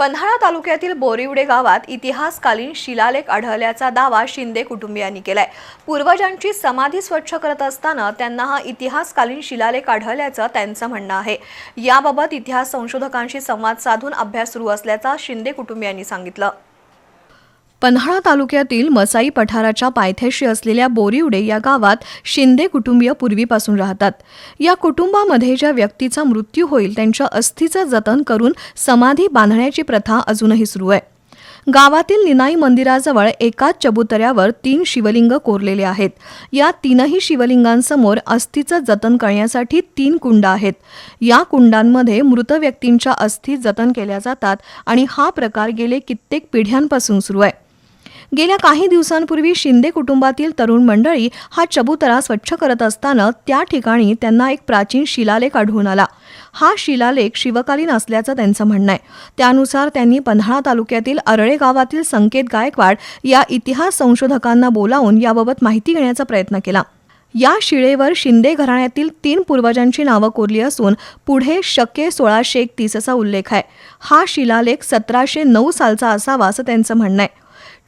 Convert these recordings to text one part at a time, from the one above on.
पन्हाळा तालुक्यातील बोरिवडे गावात इतिहासकालीन शिलालेख आढळल्याचा दावा शिंदे कुटुंबियांनी केलाय. पूर्वजांची समाधी स्वच्छ करत असताना त्यांना हा इतिहासकालीन शिलालेख आढळल्याचं त्यांचं म्हणणं आहे. याबाबत इतिहास संशोधकांशी संवाद साधून अभ्यास सुरू असल्याचा शिंदे कुटुंबियांनी सांगितलं. पन्हाळा तालुक्यातील मसाई पठाराच्या पायथ्याशी असलेल्या बोरिवडे या गावात शिंदे कुटुंबीय पूर्वीपासून राहतात. या कुटुंबामध्ये ज्या व्यक्तीचा मृत्यू होईल त्यांच्या अस्थीचं जतन करून समाधी बांधण्याची प्रथा अजूनही सुरू आहे. गावातील निनाई मंदिराजवळ एकाच चबुतऱ्यावर तीन शिवलिंग कोरलेले आहेत. या तीनही शिवलिंगांसमोर अस्थीचं जतन करण्यासाठी तीन कुंड आहेत. या कुंडांमध्ये मृत व्यक्तींच्या अस्थी जतन केल्या जातात आणि हा प्रकार गेले कित्येक पिढ्यांपासून सुरू आहे. गेल्या काही दिवसांपूर्वी शिंदे कुटुंबातील तरुण मंडळी हा चबुतरा स्वच्छ करत असताना त्या ठिकाणी त्यांना एक प्राचीन शिलालेख आढळून आला. हा शिलालेख शिवकालीन असल्याचं त्यांचं म्हणणं आहे. त्यानुसार त्यांनी पन्हाळा तालुक्यातील अरळे गावातील संकेत गायकवाड या इतिहास संशोधकांना बोलावून याबाबत माहिती घेण्याचा प्रयत्न केला. या शिळेवर शिंदे घराण्यातील तीन पूर्वजांची नावं कोरली असून पुढे शके सोळाशे एकतीसचा उल्लेख आहे. हा शिलालेख सतराशे नऊ सालचा असावा असं त्यांचं म्हणणं आहे.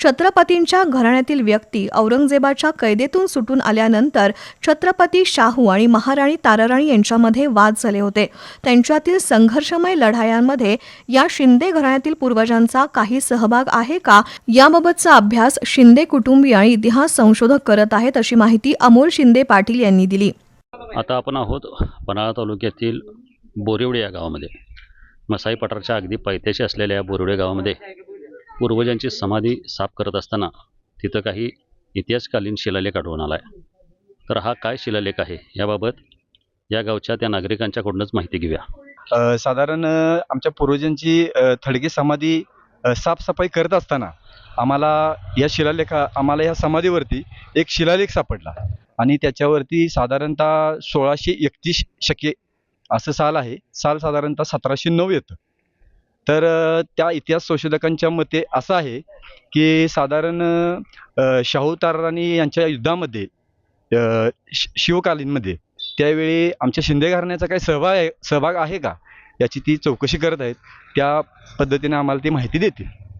छत्रपतींच्या घराण्यातील व्यक्ती औरंगजेबाच्या कैदेतून सुटून आल्यानंतर छत्रपती शाहू आणि महाराणी ताराराणी यांच्यामध्ये वाद झाले होते. त्यांच्यातील संघर्षमय लढायांमध्ये या शिंदे घराण्यातील पूर्वजांचा काही सहभाग आहे का? याबाबतचा अभ्यास शिंदे कुटुंबीय आणि इतिहास संशोधक करत आहेत अशी माहिती अमोल शिंदे पाटील यांनी दिली. आता आपण आहोत पन्हाळा तालुक्यातील बोरिवडे या गावामध्ये. मसाई पठारच्या अगदी पायथ्याशी असलेल्या या बोरिवडे गावामध्ये पूर्वजांची समाधी साफ करत असताना तिथं काही इतिहासकालीन शिलालेख आढळून आला आहे तर हा काय शिलालेख आहे? याबाबत या गावच्या त्या नागरिकांच्याकडूनच माहिती घेऊया. साधारण आमच्या पूर्वजांची अ, थडगे समाधी साफसफाई करत असताना आम्हाला या शिलालेखा आम्हाला या समाधीवरती एक शिलालेख सापडला. आणि त्याच्यावरती साधारणतः सोळाशे एकतीस शके असं साल आहे. साल साधारणतः सतराशे नऊ येतं. तर त्या इतिहास संशोधकांच्या मते असं आहे की साधारण शाहू ताराराणी यांच्या युद्धामध्ये शि- शिवकालीनमध्ये त्यावेळी आमच्या शिंदे घराण्याचा काही सहभाग आहे सहभाग आहे का? याची ती चौकशी करत आहेत. त्या पद्धतीने आम्हाला ती माहिती देतील.